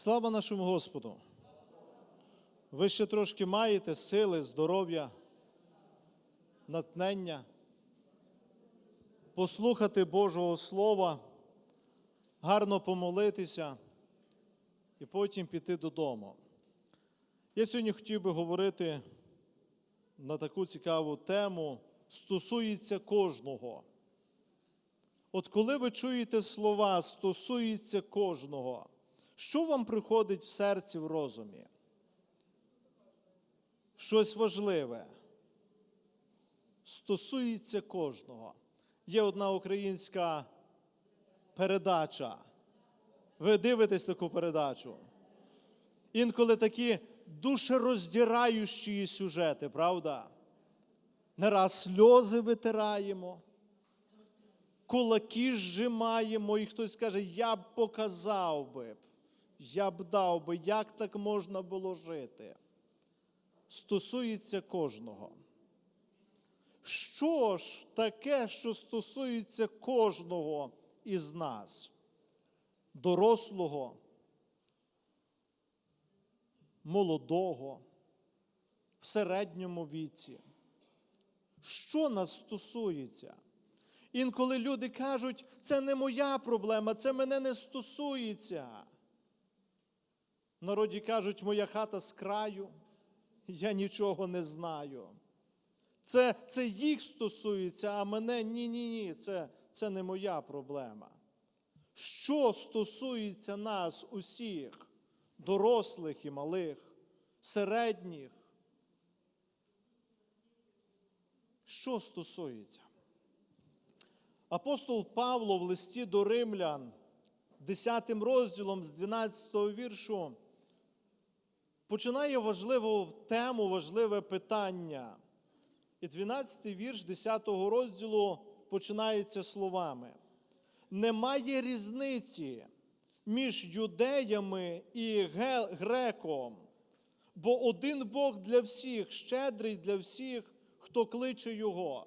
Слава нашому Господу! Ви ще трошки маєте сили, здоров'я, натхнення, послухати Божого Слова, гарно помолитися і потім піти додому. Я сьогодні хотів би говорити на таку цікаву тему, стосується кожного. От коли ви чуєте слова стосується кожного, що вам приходить в серці в розумі? Щось важливе. Стосується кожного. Є одна українська передача. Ви дивитесь таку передачу. Інколи такі душероздираючі сюжети, правда? Не раз сльози витираємо кулаки зжимаємо, і хтось каже, я б показав би, я б дав би, як так можна було жити. Стосується кожного. Що ж таке, що стосується кожного із нас, дорослого, молодого, в середньому віці? Що нас стосується? Інколи люди кажуть, це не моя проблема, це мене не стосується. Народі кажуть, моя хата з краю, я нічого не знаю. Це це їх стосується, а мене ні, ні, ні, це, це не моя проблема. Що стосується нас усіх, дорослих і малих, середніх? Що стосується? Апостол Павло в листі до римлян, 10 розділом з 12 віршу, починає важливу тему, важливе питання. І 12 й вірш 10 го розділу починається словами: Немає різниці між юдеями і греком, бо один Бог для всіх, щедрий для всіх, хто кличе Його.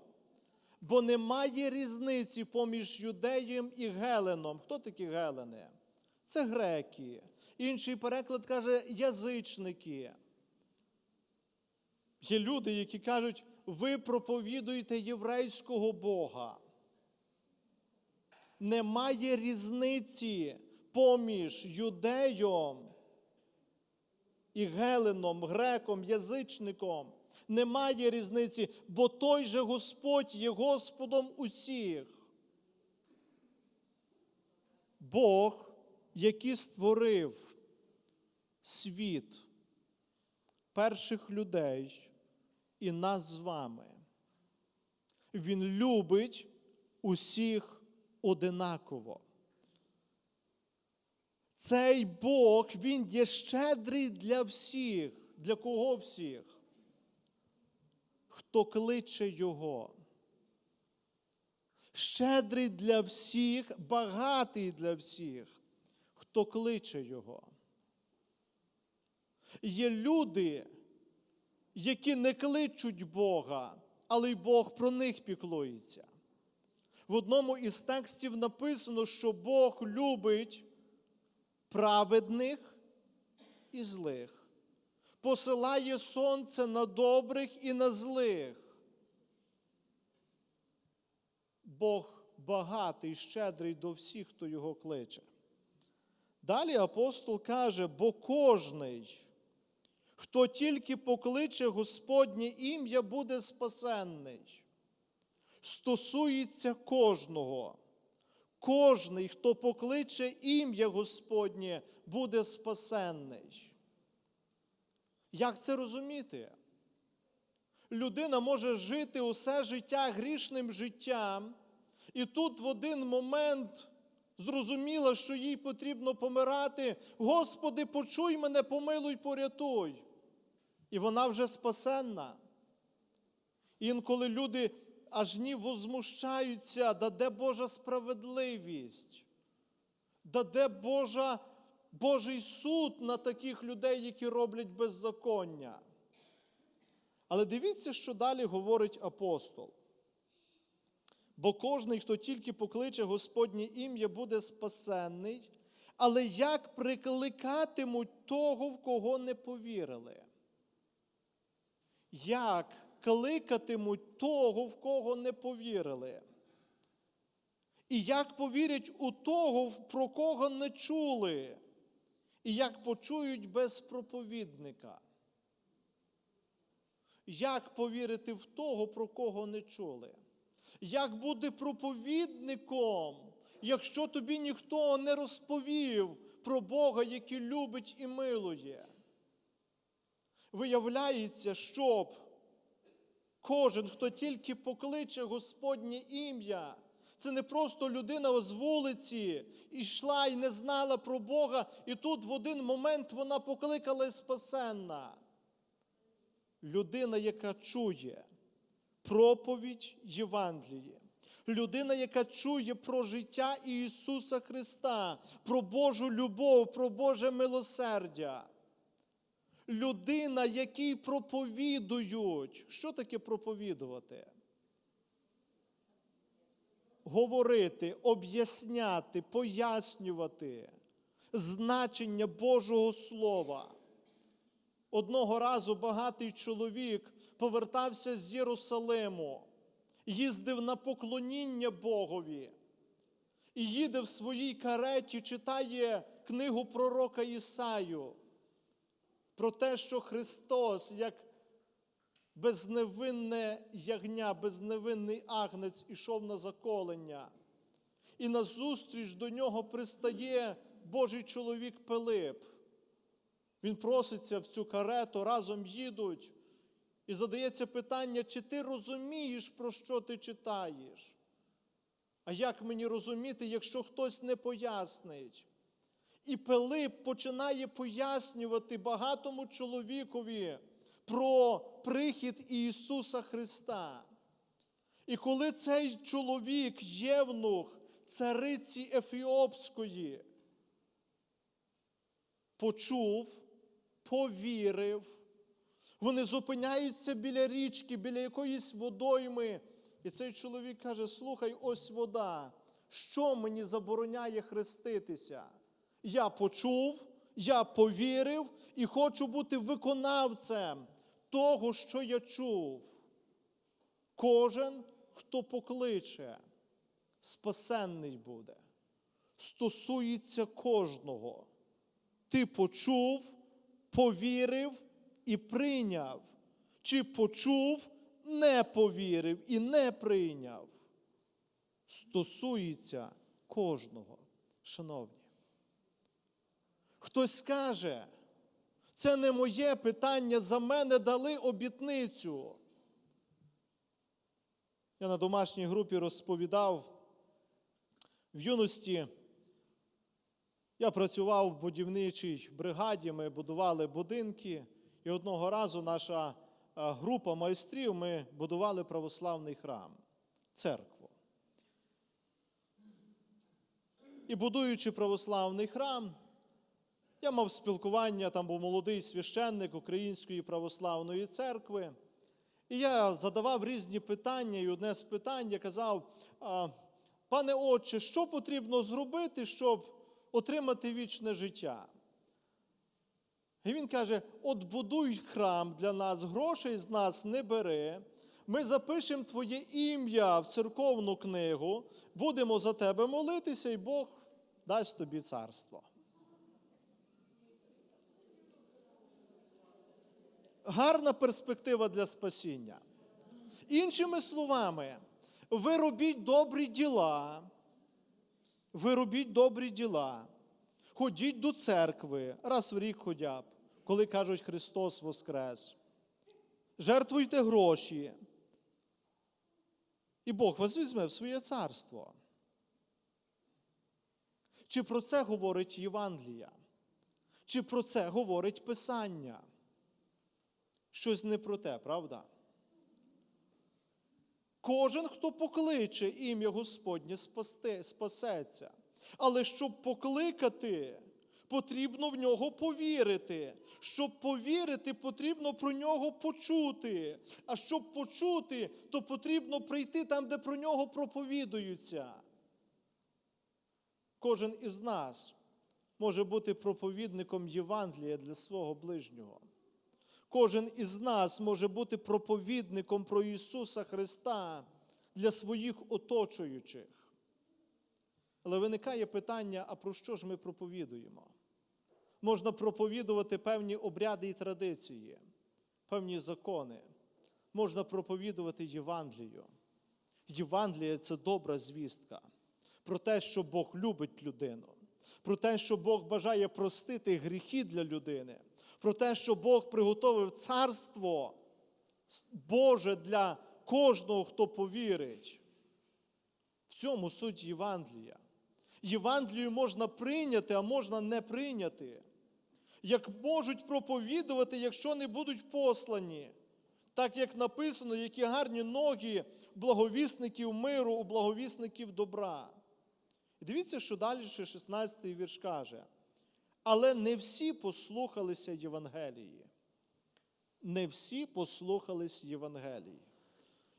Бо немає різниці поміж юдеєм і Геленом. Хто такі Гелени? Це греки. Інший переклад каже язичники. Є люди, які кажуть, ви проповідуєте єврейського Бога. Немає різниці поміж юдеєм і Геленом, греком, язичником. Немає різниці, бо той же Господь є Господом усіх. Бог, який створив світ перших людей і нас з вами. Він любить усіх одинаково. Цей Бог, Він є щедрий для всіх. Для кого всіх? хто кличе Його. Щедрий для всіх, багатий для всіх, хто кличе Його. Є люди, які не кличуть Бога, але й Бог про них піклується. В одному із текстів написано, що Бог любить праведних і злих посилає сонце на добрих і на злих. Бог багатий, щедрий до всіх, хто його кличе. Далі апостол каже, бо кожний, хто тільки покличе Господнє ім'я, буде спасенний. Стосується кожного. Кожний, хто покличе ім'я Господнє, буде спасенний. Як це розуміти? Людина може жити усе життя грішним життям, і тут в один момент зрозуміла, що їй потрібно помирати. Господи, почуй мене, помилуй, порятуй. І вона вже спасенна. Інколи люди аж ні возмущаються, да де Божа справедливість, да де Божа Божий суд на таких людей, які роблять беззаконня. Але дивіться, що далі говорить апостол. Бо кожний, хто тільки покличе Господнє ім'я, буде спасенний, Але як прикликатимуть того, в кого не повірили? Як кликатимуть того, в кого не повірили? І як повірять у того, про кого не чули? І як почують без проповідника? Як повірити в того, про кого не чули? Як бути проповідником, якщо тобі ніхто не розповів про Бога, який любить і милує? Виявляється, щоб кожен, хто тільки покличе Господнє ім'я, це не просто людина з вулиці йшла і не знала про Бога, і тут в один момент вона покликала і спасенна. Людина, яка чує проповідь Євангелії, людина, яка чує про життя Ісуса Христа, про Божу любов, про Боже милосердя. Людина, якій проповідують. Що таке проповідувати? Говорити, об'ясняти, пояснювати значення Божого Слова. Одного разу багатий чоловік повертався з Єрусалиму, їздив на поклоніння Богові і їде в своїй кареті, читає книгу пророка Ісаю про те, що Христос, як безневинне ягня, безневинний агнець, ішов на заколення. І назустріч до нього пристає Божий чоловік Пилип. Він проситься в цю карету, разом їдуть. І задається питання, чи ти розумієш, про що ти читаєш? А як мені розуміти, якщо хтось не пояснить? І Пилип починає пояснювати багатому чоловікові про прихід Ісуса Христа. І коли цей чоловік, євнух, цариці Ефіопської, почув, повірив, вони зупиняються біля річки, біля якоїсь водойми. І цей чоловік каже: Слухай, ось вода. Що мені забороняє хреститися? Я почув, я повірив і хочу бути виконавцем того, що я чув. Кожен, хто покличе, спасенний буде. Стосується кожного. Ти почув, повірив і прийняв. Чи почув, не повірив і не прийняв. Стосується кожного, шановні. Хтось скаже, це не моє питання, за мене дали обітницю. Я на домашній групі розповідав в юності. Я працював в будівничій бригаді, ми будували будинки, і одного разу наша е, група майстрів ми будували православний храм, церкву. І будуючи православний храм, я мав спілкування, там був молодий священник Української православної церкви. І я задавав різні питання, і одне з питань я казав: пане отче, що потрібно зробити, щоб отримати вічне життя? І він каже: от будуй храм для нас, грошей з нас не бери. Ми запишемо твоє ім'я в церковну книгу, будемо за тебе молитися, і Бог дасть тобі царство. гарна перспектива для спасіння. Іншими словами, ви робіть добрі діла, ви робіть добрі діла, ходіть до церкви, раз в рік хоча б, коли кажуть Христос Воскрес. Жертвуйте гроші. І Бог вас візьме в своє царство. Чи про це говорить Євангелія? Чи про це говорить Писання? щось не про те, правда? Кожен, хто покличе ім'я Господнє, спасеться. Але щоб покликати, потрібно в нього повірити. Щоб повірити, потрібно про нього почути. А щоб почути, то потрібно прийти там, де про нього проповідуються. Кожен із нас може бути проповідником Євангелія для свого ближнього. Кожен із нас може бути проповідником про Ісуса Христа для своїх оточуючих. Але виникає питання: а про що ж ми проповідуємо? Можна проповідувати певні обряди і традиції, певні закони. Можна проповідувати Євангелію. Євангеліє це добра звістка про те, що Бог любить людину, про те, що Бог бажає простити гріхи для людини, про те, що Бог приготовив царство Боже для кожного, хто повірить. В цьому суть Євангелія. Євангелію можна прийняти, а можна не прийняти. Як можуть проповідувати, якщо не будуть послані. Так як написано, які гарні ноги благовісників миру, у благовісників добра. Дивіться, що далі 16 й вірш каже. Але не всі послухалися Євангелії. Не всі послухались Євангелії.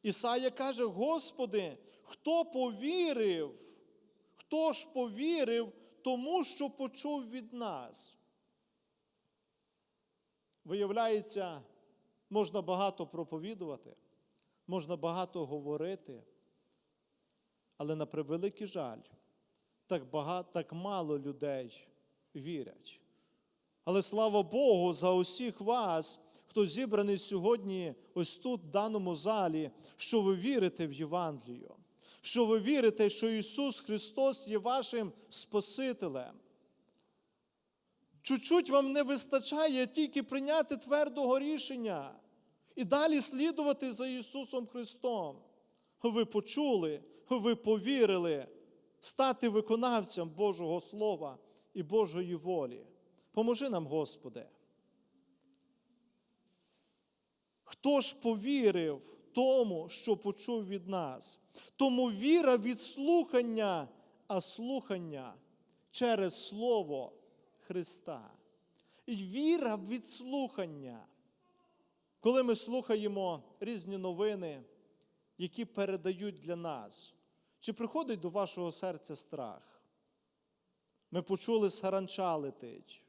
Ісая каже: Господи, хто повірив, хто ж повірив тому, що почув від нас? Виявляється, можна багато проповідувати, можна багато говорити, але на превеликий жаль, так багато, так мало людей вірять. Але слава Богу, за усіх вас, хто зібраний сьогодні, ось тут, в даному залі, що ви вірите в Євангелію, що ви вірите, що Ісус Христос є вашим Спасителем. Чуть-чуть вам не вистачає тільки прийняти твердого рішення і далі слідувати за Ісусом Христом. Ви почули, ви повірили стати виконавцем Божого Слова і Божої волі. Поможи нам, Господи. Хто ж повірив тому, що почув від нас? Тому віра від слухання, а слухання через Слово Христа. І віра від слухання. Коли ми слухаємо різні новини, які передають для нас, чи приходить до вашого серця страх? Ми почули, саранча летить.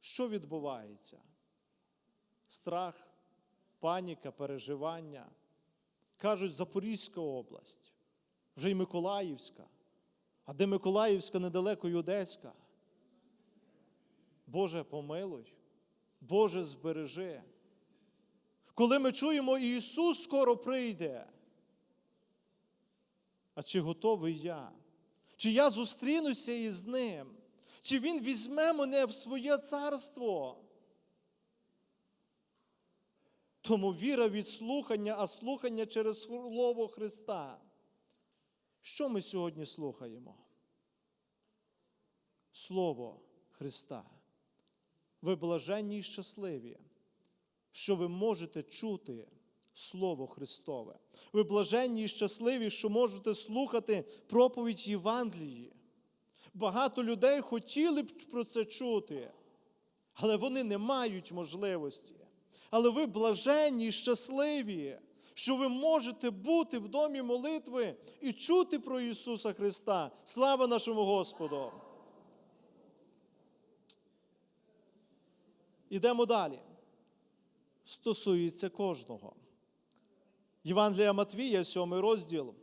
Що відбувається? Страх, паніка, переживання. Кажуть, Запорізька область, вже й Миколаївська. А де Миколаївська недалеко й Одеська? Боже, помилуй, Боже, збережи. Коли ми чуємо, Ісус скоро прийде. А чи готовий я? Чи я зустрінуся із Ним? Чи Він візьме мене в своє царство? Тому віра від слухання, а слухання через Слово Христа. Що ми сьогодні слухаємо? Слово Христа. Ви блаженні і щасливі, що ви можете чути Слово Христове. Ви блаженні і щасливі, що можете слухати проповідь Євангелії. Багато людей хотіли б про це чути, але вони не мають можливості. Але ви блаженні щасливі, що ви можете бути в домі молитви і чути про Ісуса Христа. Слава нашому Господу! Ідемо далі. Стосується кожного. Євангелія Матвія, 7 розділ.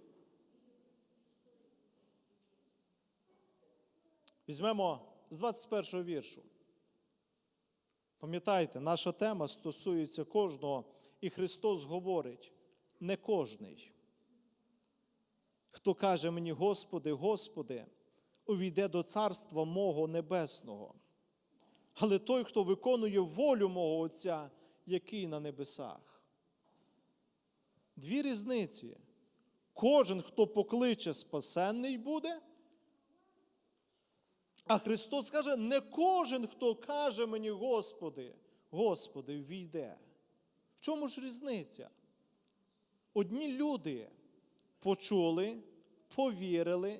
Візьмемо з 21 віршу. Пам'ятайте, наша тема стосується кожного, і Христос говорить: не кожний. Хто каже мені, Господи, Господи, увійде до царства мого небесного. Але той, хто виконує волю мого Отця, який на небесах. Дві різниці. Кожен, хто покличе, спасенний буде. А Христос каже, не кожен, хто каже мені, Господи, Господи, війде. В чому ж різниця? Одні люди почули, повірили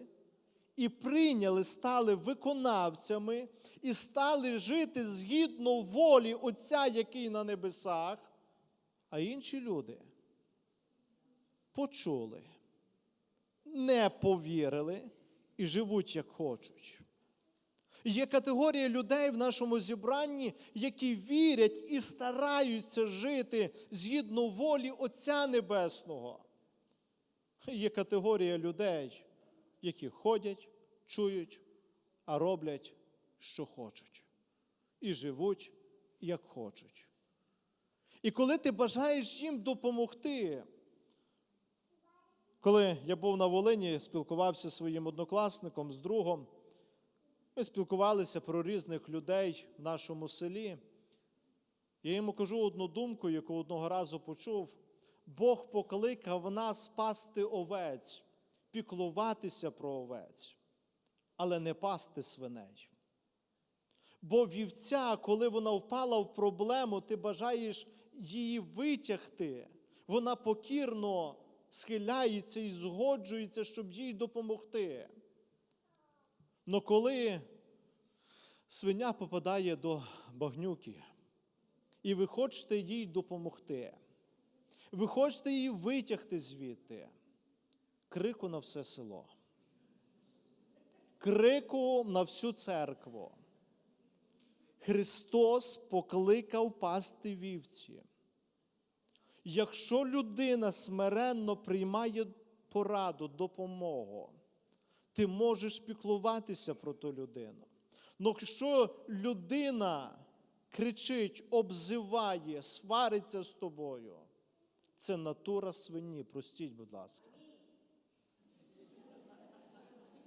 і прийняли, стали виконавцями і стали жити згідно волі Отця, який на небесах, а інші люди почули, не повірили і живуть, як хочуть. Є категорія людей в нашому зібранні, які вірять і стараються жити згідно волі Отця Небесного. Є категорія людей, які ходять, чують, а роблять, що хочуть, і живуть, як хочуть. І коли ти бажаєш їм допомогти, коли я був на Волині, спілкувався зі своїм однокласником, з другом, ми спілкувалися про різних людей в нашому селі. Я йому кажу одну думку, яку одного разу почув. Бог покликав нас пасти овець, піклуватися про овець, але не пасти свиней. Бо вівця, коли вона впала в проблему, ти бажаєш її витягти, вона покірно схиляється і згоджується, щоб їй допомогти. Но коли свиня попадає до багнюки, і ви хочете їй допомогти, ви хочете її витягти звідти, крику на все село, крику на всю церкву. Христос покликав пасти вівці. Якщо людина смиренно приймає пораду, допомогу, ти можеш піклуватися про ту людину. Но якщо людина кричить, обзиває, свариться з тобою, це натура свині, простіть, будь ласка.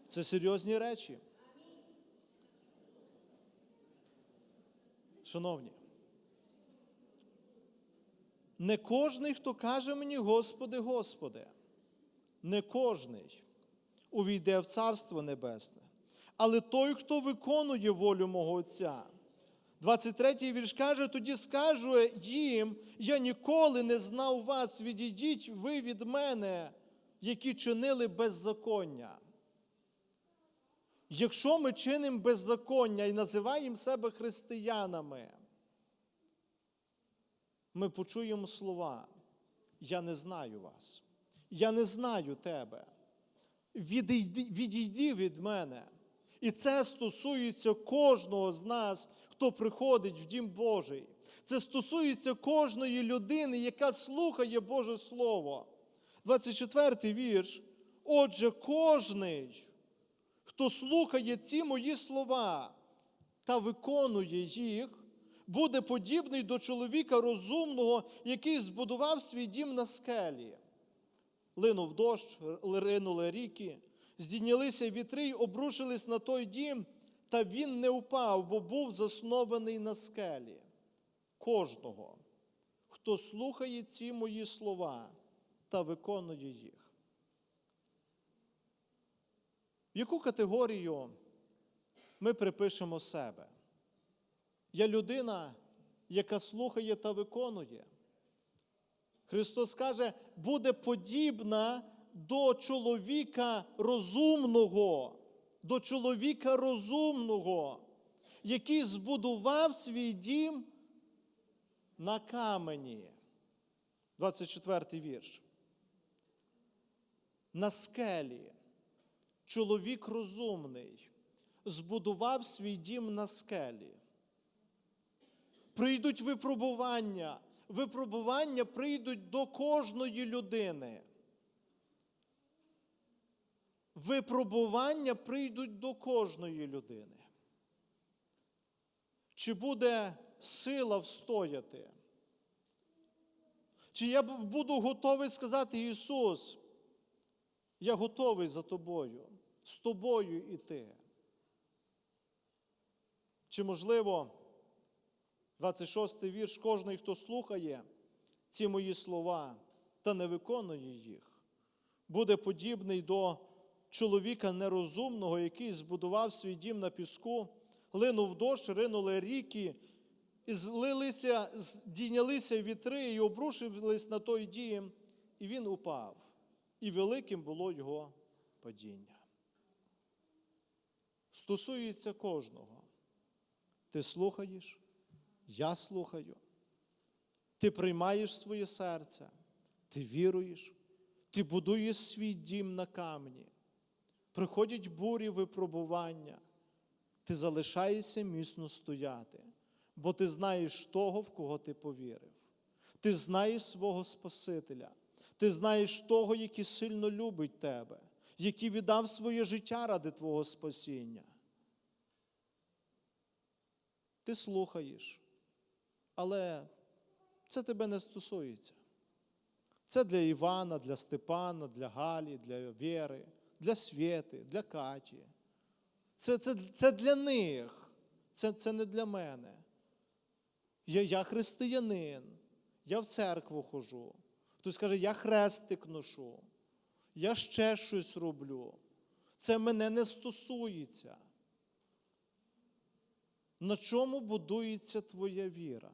Це серйозні речі. Шановні, не кожний, хто каже мені, Господи, Господи, не кожний увійде в Царство Небесне, але той, хто виконує волю мого Отця. 23-й вірш каже, тоді скажу їм, я ніколи не знав вас, відійдіть ви від мене, які чинили беззаконня. Якщо ми чинимо беззаконня і називаємо себе християнами, ми почуємо слова, я не знаю вас, я не знаю тебе. Відійди, відійди від мене. І це стосується кожного з нас, хто приходить в Дім Божий. Це стосується кожної людини, яка слухає Боже Слово. 24 вірш. Отже, кожний, хто слухає ці мої слова та виконує їх, буде подібний до чоловіка розумного, який збудував свій дім на скелі. Линув дощ, ринули ріки, здійнялися вітри й обрушились на той дім, та він не впав, бо був заснований на скелі. Кожного, хто слухає ці мої слова та виконує їх. В яку категорію ми припишемо себе? Я людина, яка слухає та виконує. Христос каже, буде подібна до чоловіка розумного, до чоловіка розумного, який збудував свій дім на камені. 24 вірш. На скелі. Чоловік розумний збудував свій дім на скелі. Прийдуть випробування. Випробування прийдуть до кожної людини. Випробування прийдуть до кожної людини. Чи буде сила встояти? Чи я буду готовий сказати Ісус, я готовий за тобою, з тобою іти? Чи можливо? 26 вірш, кожний, хто слухає ці мої слова та не виконує їх, буде подібний до чоловіка нерозумного, який збудував свій дім на піску, линув дощ, ринули ріки, і злилися, здійнялися вітри і обрушились на той дім, і він упав, і великим було його падіння. Стосується кожного. Ти слухаєш? Я слухаю. Ти приймаєш своє серце, ти віруєш, ти будуєш свій дім на камені. Приходять бурі випробування. ти залишаєшся міцно стояти, бо ти знаєш того, в кого ти повірив. Ти знаєш свого Спасителя, ти знаєш того, який сильно любить тебе, який віддав своє життя ради Твого спасіння. Ти слухаєш, але це тебе не стосується. Це для Івана, для Степана, для Галі, для Віри, для Свєти, для Каті. Це, це, це для них, це, це не для мене. Я, я християнин, я в церкву хожу. Хтось каже, я хрестик ношу, я ще щось роблю. Це мене не стосується. На чому будується твоя віра?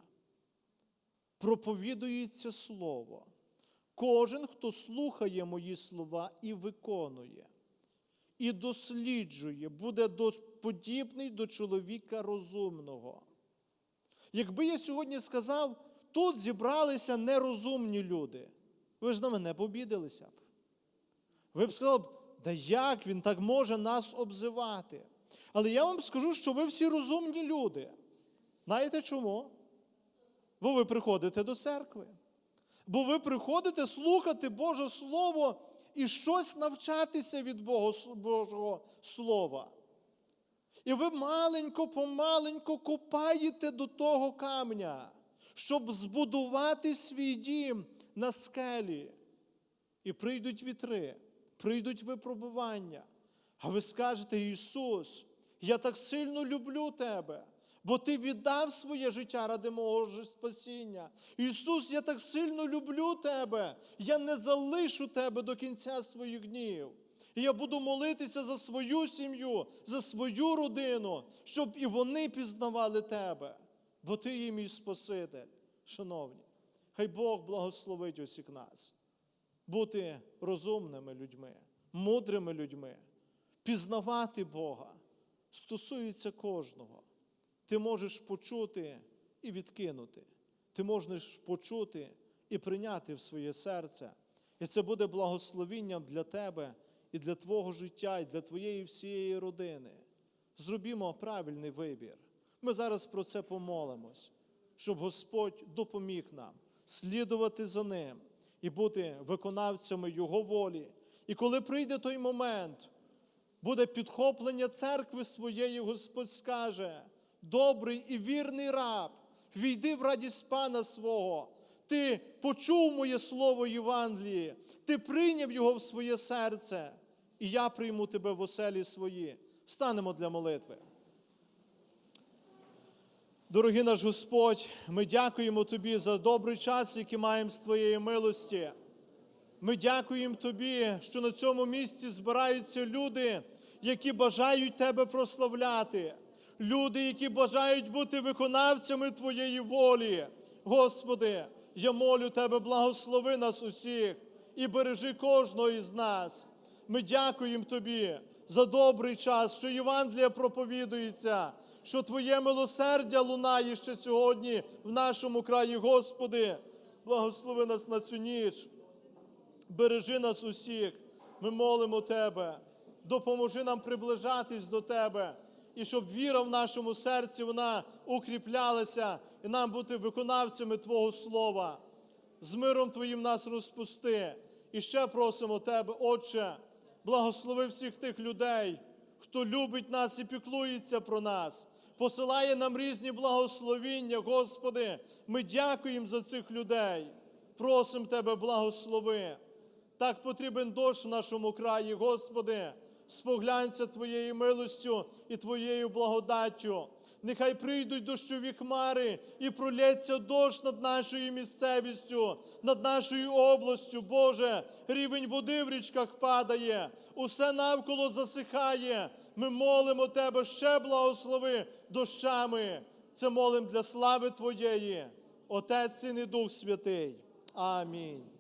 Проповідується Слово. Кожен, хто слухає мої слова і виконує, і досліджує, буде подібний до чоловіка розумного. Якби я сьогодні сказав, тут зібралися нерозумні люди, ви ж на мене побідилися б. Ви б сказали, да як він так може нас обзивати? Але я вам скажу, що ви всі розумні люди. Знаєте чому? Бо ви приходите до церкви. Бо ви приходите слухати Боже Слово і щось навчатися від Божого Слова. І ви маленько помаленько копаєте до того камня, щоб збудувати свій дім на скелі. І прийдуть вітри, прийдуть випробування. А ви скажете, Ісус, я так сильно люблю Тебе, бо Ти віддав своє життя ради мого спасіння. Ісус, я так сильно люблю Тебе, я не залишу Тебе до кінця своїх днів. І я буду молитися за свою сім'ю, за свою родину, щоб і вони пізнавали Тебе, бо Ти є мій Спаситель. Шановні, хай Бог благословить усіх нас бути розумними людьми, мудрими людьми, пізнавати Бога стосується кожного. Ти можеш почути і відкинути. Ти можеш почути і прийняти в своє серце. І це буде благословінням для тебе і для твого життя, і для твоєї всієї родини. Зробімо правильний вибір. Ми зараз про це помолимось, щоб Господь допоміг нам слідувати за ним і бути виконавцями Його волі. І коли прийде той момент, буде підхоплення церкви своєї, Господь скаже: добрий і вірний раб, війди в радість пана свого. Ти почув моє слово Євангелії, ти прийняв його в своє серце, і я прийму тебе в оселі свої. Встанемо для молитви. Дорогий наш Господь, ми дякуємо Тобі за добрий час, який маємо з Твоєї милості. Ми дякуємо Тобі, що на цьому місці збираються люди, які бажають Тебе прославляти, люди, які бажають бути виконавцями Твоєї волі. Господи, я молю Тебе, благослови нас усіх і бережи кожного із нас. Ми дякуємо Тобі за добрий час, що Євангелія проповідується, що Твоє милосердя лунає ще сьогодні в нашому краї, Господи. Благослови нас на цю ніч. Бережи нас усіх. Ми молимо Тебе. Допоможи нам приближатись до Тебе. І щоб віра в нашому серці вона укріплялася і нам бути виконавцями Твого Слова. З миром Твоїм нас розпусти. І ще просимо Тебе, Отче, благослови всіх тих людей, хто любить нас і піклується про нас, посилає нам різні благословіння, Господи. Ми дякуємо за цих людей. Просимо Тебе, благослови. Так потрібен дощ в нашому краї, Господи. Споглянься Твоєю милостю і Твоєю благодаттю. Нехай прийдуть дощові хмари і пролється дощ над нашою місцевістю, над нашою областю. Боже, рівень води в річках падає, усе навколо засихає. Ми молимо Тебе, ще благослови дощами. Це молим для слави Твоєї, Отець Син і Дух Святий. Амінь.